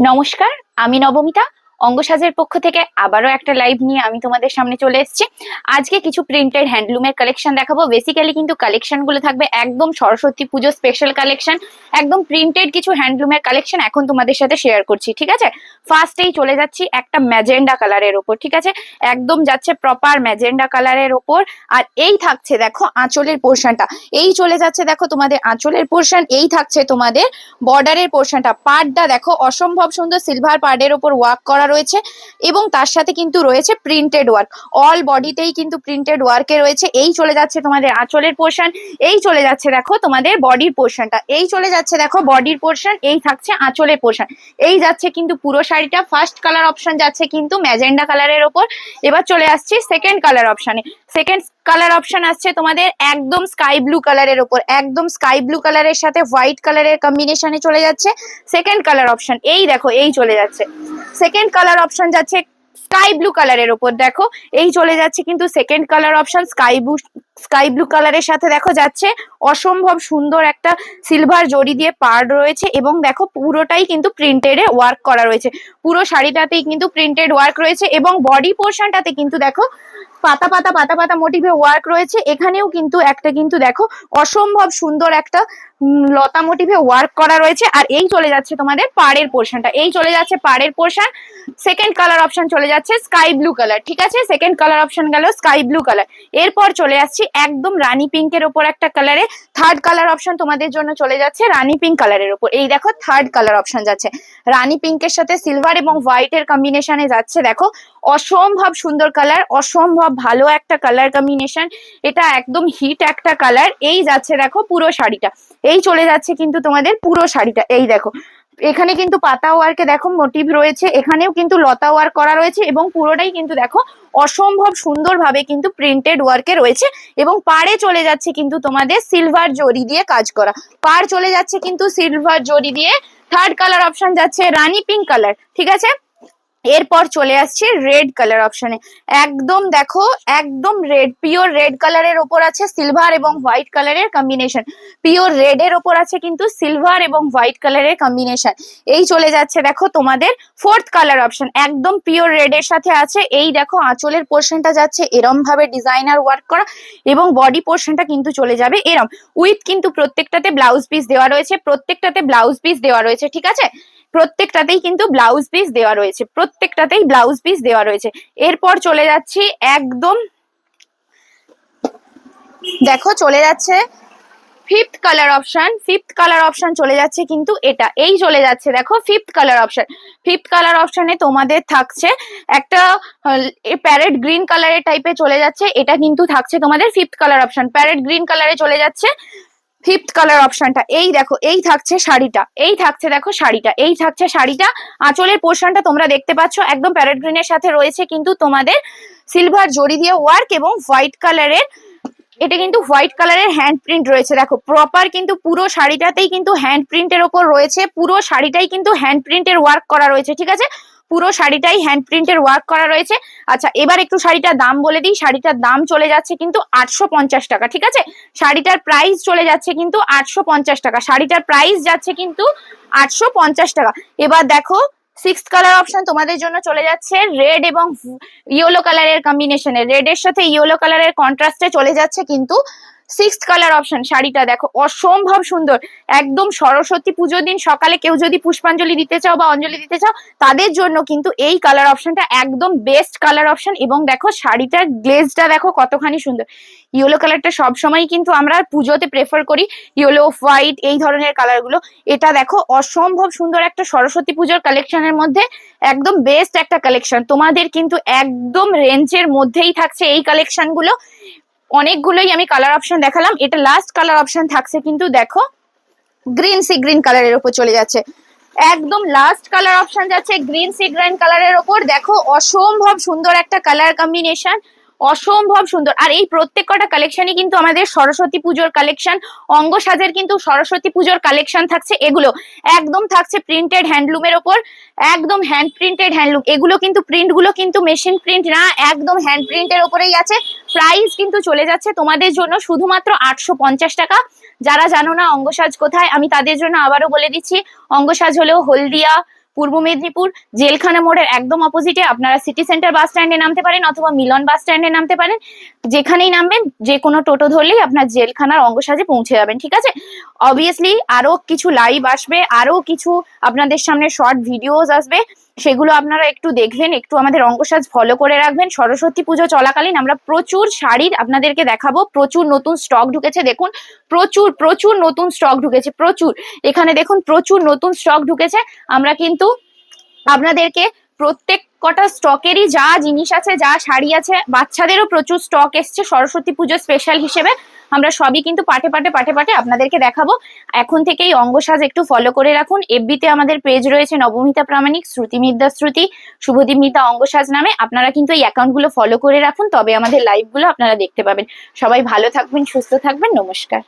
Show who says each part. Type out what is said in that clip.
Speaker 1: নমস্কার আমি নবমিতা অঙ্গসাজের পক্ষ থেকে আবারও একটা লাইভ নিয়ে আমি তোমাদের সামনে চলে এসেছি। আজকে কিছু প্রিন্টেড হ্যান্ডলুমের কালেকশন দেখাবো। বেসিক্যালি কিন্তু কালেকশনগুলো থাকবে একদম সরস্বতী পুজো স্পেশাল কালেকশন একদম প্রিন্টেড কিছু হ্যান্ডলুমের কালেকশন এখন তোমাদের সাথে শেয়ার করছি, ঠিক আছে? ফার্স্টেই চলে যাচ্ছি একটা ম্যাজেন্ডা কালারের ওপর, ঠিক আছে? একদম যাচ্ছে প্রপার ম্যাজেন্ডা কালারের ওপর। আর এই থাকছে দেখো আঁচলের পোর্শনটা এই চলে যাচ্ছে দেখো তোমাদের আঁচলের পোর্শন এই থাকছে তোমাদের বর্ডারের পোর্শনটা পার্টটা দেখো অসম্ভব সুন্দর সিলভার পার্টের ওপর ওয়ার্ক করা রয়েছে এবং তার সাথে কিন্তু রয়েছে প্রিন্টেড ওয়ার্ক অল বডিতেই কিন্তু প্রিন্টেড ওয়ার্কে রয়েছে। এই চলে যাচ্ছে তোমাদের আঁচলের পোর্শন এই চলে যাচ্ছে দেখো তোমাদের বডির পোর্শনটা এই চলে যাচ্ছে দেখো বডির পোর্শন এই থাকছে আঁচলের পোর্শন এই যাচ্ছে কিন্তু পুরো শাড়িটা। ফার্স্ট কালার অপশন যাচ্ছে কিন্তু ম্যাজেন্ডা কালারের ওপর। এবার চলে আসছি সেকেন্ড কালার অপশানে সেকেন্ড কালার অপশন আসছে তোমাদের একদম স্কাই ব্লু কালারের ওপর একদম স্কাই ব্লু কালারের সাথে হোয়াইট কালারের কম্বিনেশনে চলে যাচ্ছে। সেকেন্ড কালার অপশন এই দেখো, এই চলে যাচ্ছে। সেকেন্ড কালার অপশন যাচ্ছে স্কাই ব্লু কালারের ওপর দেখো, এই চলে যাচ্ছে কিন্তু second colour option sky blue sky blue কালারের সাথে দেখো যাচ্ছে অসম্ভব সুন্দর একটা সিলভার জড়ি দিয়ে পার রয়েছে এবং দেখো পুরোটাই কিন্তু প্রিন্টেডে ওয়ার্ক করা রয়েছে। পুরো শাড়িটাতেই কিন্তু প্রিন্টেড ওয়ার্ক রয়েছে এবং বডি পোর্শনটাতে কিন্তু দেখো পাতা পাতা পাতা পাতা মোটিভে ওয়ার্ক রয়েছে। এখানেও কিন্তু একটা কিন্তু দেখো অসম্ভব সুন্দর একটা লতা মোটিভে ওয়ার্ক করা রয়েছে। আর এই চলে যাচ্ছে তোমাদের পাড়ের পোর্শনটা এই চলে যাচ্ছে পাড়ের পোর্শন সেকেন্ড কালার অপশন চলে যাচ্ছে স্কাই ব্লু কালার ঠিক আছে? সেকেন্ড কালার অপশন গেল স্কাই ব্লু কালার এরপর চলে আসছি একদম রানী পিঙ্কের ওপর একটা কালারে থার্ড কালার অপশন তোমাদের জন্য চলে যাচ্ছে রানী পিঙ্ক কালারের ওপর। এই দেখো থার্ড কালার অপশন যাচ্ছে। রানী পিঙ্কের সাথে সিলভার এবং হোয়াইট হোয়াইটের কম্বিনেশনে যাচ্ছে। দেখো অসম্ভব সুন্দর কালার অসম্ভব ভালো একটা কালার কম্বিনেশন এটা একদম হিট একটা কালার এই যাচ্ছে দেখো পুরো শাড়িটা। এই চলে যাচ্ছে কিন্তু তোমাদের পুরো শাড়িটা। এই দেখো। এখানে কিন্তু পাতা ওয়ার্কে দেখো মোটিভ রয়েছে। এখানেও কিন্তু লতা ওয়ার্ক করা রয়েছে এবং পুরোটাই কিন্তু দেখো অসম্ভব সুন্দরভাবে কিন্তু প্রিন্টেড ওয়ার্কে রয়েছে এবং পাড়ে চলে যাচ্ছে কিন্তু তোমাদের সিলভার জরি দিয়ে কাজ করা। পাড় চলে যাচ্ছে কিন্তু সিলভার জরি দিয়ে। থার্ড কালার অপশন যাচ্ছে রানি পিঙ্ক কালার ঠিক আছে? এরপর চলে আসছে রেড কালার অপশনে একদম দেখো, একদম রেড পিওর রেড কালারের ওপর আছে সিলভার এবং হোয়াইট কালারের কম্বিনেশন পিওর রেড এর ওপর আছে কিন্তু সিলভার এবং হোয়াইট কালারের কম্বিনেশন এই চলে যাচ্ছে দেখো তোমাদের ফোর্থ কালার অপশন একদম পিওর রেড এর সাথে আছে। এই দেখো আঁচলের পোর্শনটা যাচ্ছে এরম ভাবে ডিজাইনার ওয়ার্ক করা এবং বডি পোর্শনটা কিন্তু চলে যাবে এরম। উইথ কিন্তু প্রত্যেকটাতে ব্লাউজ পিস দেওয়া রয়েছে, প্রত্যেকটাতে ব্লাউজ পিস দেওয়া রয়েছে, ঠিক আছে? প্রত্যেকটাতেই কিন্তু ব্লাউজ পিস দেওয়া রয়েছে, প্রত্যেকটাতেই ব্লাউজ পিস দেওয়া রয়েছে। এরপর চলে যাচ্ছি একদম, দেখো চলে যাচ্ছে fifth colour option fifth colour option চলে যাচ্ছে কিন্তু এটা, এই চলে যাচ্ছে দেখো fifth colour option fifth colour অপশনে তোমাদের থাকছে একটা প্যারেট গ্রিন কালারের টাইপে চলে যাচ্ছে, এটা কিন্তু থাকছে তোমাদের fifth colour option parrot green কালারে চলে যাচ্ছে ফিফথ কালার অপশনটা এই দেখো, এই থাকছে শাড়িটা, এই থাকছে দেখো শাড়িটা, এই থাকছে শাড়িটা। আঁচলের পোর্শনটা তোমরা দেখতে পাচ্ছ, একদম প্যারেট গ্রিনের সাথে রয়েছে কিন্তু তোমাদের সিলভার জড়ি দিয়ে ওয়ার্ক এবং হোয়াইট কালারের এটা কিন্তু হোয়াইট কালারের হ্যান্ড প্রিন্ট রয়েছে। দেখো প্রপার কিন্তু পুরো শাড়িটাতেই কিন্তু হ্যান্ড প্রিন্টের ওপর রয়েছে, পুরো শাড়িটাই কিন্তু হ্যান্ড প্রিন্টের ওয়ার্ক করা রয়েছে, ঠিক আছে? পুরো শাড়িটাই হ্যান্ড প্রিন্টের ওয়ার্ক করা রয়েছে। আচ্ছা এবার একটু শাড়িটার দাম বলে দিই। শাড়িটার দাম চলে যাচ্ছে কিন্তু আটশো পঞ্চাশ টাকা, ঠিক আছে? শাড়িটার প্রাইস চলে যাচ্ছে কিন্তু আটশো পঞ্চাশ টাকা। শাড়িটার প্রাইস যাচ্ছে কিন্তু আটশো পঞ্চাশ টাকা। এবার দেখো সিক্স কালার অপশন তোমাদের জন্য চলে যাচ্ছে রেড এবং ইয়েলো কালারের কম্বিনেশনে রেড এর সাথে ইয়েলো কালারের কন্ট্রাস্টে চলে যাচ্ছে কিন্তু সিক্স কালার অপশন শাড়িটা দেখো, অসম্ভব সুন্দর। একদম সরস্বতী পুজোর দিন সকালে কেউ যদি পুষ্পাঞ্জলি দিতে চাও বা অঞ্জলি দিতে চাও, তাদের জন্য কিন্তু এই কালার অপশনটা একদম বেস্ট কালার অপশন এবং দেখো শাড়িটার গ্লেজটা দেখো কতখানি সুন্দর। ইয়েলো কালারটা সবসময় কিন্তু আমরা পুজোতে প্রেফার করি ইয়েলো হোয়াইট এই ধরনের কালারগুলো এটা দেখো অসম্ভব সুন্দর একটা সরস্বতী পুজোর কালেকশনের মধ্যে, একদম বেস্ট একটা কালেকশন তোমাদের কিন্তু একদম রেঞ্জের মধ্যেই থাকছে এই কালেকশনগুলো অনেকগুলোই আমি কালার অপশন দেখালাম। এটা লাস্ট কালার অপশন থাকছে কিন্তু দেখো গ্রিন সি গ্রিন কালারের উপর চলে যাচ্ছে। একদম লাস্ট কালার অপশন যাচ্ছে গ্রিন সি গ্রিন কালারের ওপর দেখো, অসম্ভব সুন্দর একটা কালার কম্বিনেশন অসম্ভব সুন্দর। আর এই প্রত্যেক কটা কালেকশনই কিন্তু আমাদের সরস্বতী পুজোর কালেকশন অঙ্গ সাজের কিন্তু সরস্বতী পুজোর কালেকশন থাকছে এগুলো। একদম থাকছে প্রিন্টেড হ্যান্ডলুমের ওপর, একদম হ্যান্ড প্রিন্টেড হ্যান্ডলুম এগুলো কিন্তু প্রিন্টগুলো কিন্তু মেশিন প্রিন্ট না, একদম হ্যান্ড প্রিন্টের ওপরেই আছে। প্রাইস কিন্তু চলে যাচ্ছে তোমাদের জন্য শুধুমাত্র আটশো পঞ্চাশ টাকা। যারা জানো না অঙ্গসাজ কোথায়, আমি তাদের জন্য আবারও বলে দিচ্ছি অঙ্গসাজ হলো হলদিয়া পূর্ব মেদিনীপুর, জেলখানা মোড়ের একদম অপোজিটে আপনারা সিটি সেন্টার বাস স্ট্যান্ডে নামতে পারেন অথবা মিলন বাস স্ট্যান্ডে নামতে পারেন। যেখানেই নামবেন, যে কোনো টোটো ধরলেই আপনার জেলখানার অঙ্গসাজে পৌঁছে যাবেন, ঠিক আছে? অবভিয়াসলি আরও কিছু লাইভ আসবে আরও কিছু আপনাদের সামনে শর্ট ভিডিওস আসবে। সেগুলো আপনারা একটু দেখবেন, একটু আমাদের অঙ্গসাজ ফলো করে রাখবেন। সরস্বতী পুজো চলাকালীন আমরা প্রচুর শাড়ির আপনাদেরকে দেখাবো, প্রচুর নতুন স্টক ঢুকেছে, দেখুন। প্রচুর প্রচুর নতুন স্টক ঢুকেছে, প্রচুর। এখানে দেখুন, প্রচুর নতুন স্টক ঢুকেছে। আমরা কিন্তু আপনাদেরকে প্রত্যেক কটা স্টকেরই যা জিনিস আছে, যা শাড়ি আছে, বাচ্চাদেরও প্রচুর স্টক এসছে। সরস্বতী পুজো স্পেশাল হিসেবে আমরা সবই কিন্তু পাটে পাটে পাটে পাটে আপনাদেরকে দেখাবো। এখন থেকেই অঙ্গসাজ একটু ফলো করে রাখুন। এফবিতে আমাদের পেজ রয়েছে নবমিতা প্রামাণিক, শ্রুতি মিদ্যা শ্রুতি, শুভদীপ মিতা অঙ্গসাজ নামে। আপনারা কিন্তু এই অ্যাকাউন্টগুলো ফলো করে রাখুন, তবে আমাদের লাইভগুলো আপনারা দেখতে পাবেন। সবাই ভালো থাকবেন, সুস্থ থাকবেন, নমস্কার।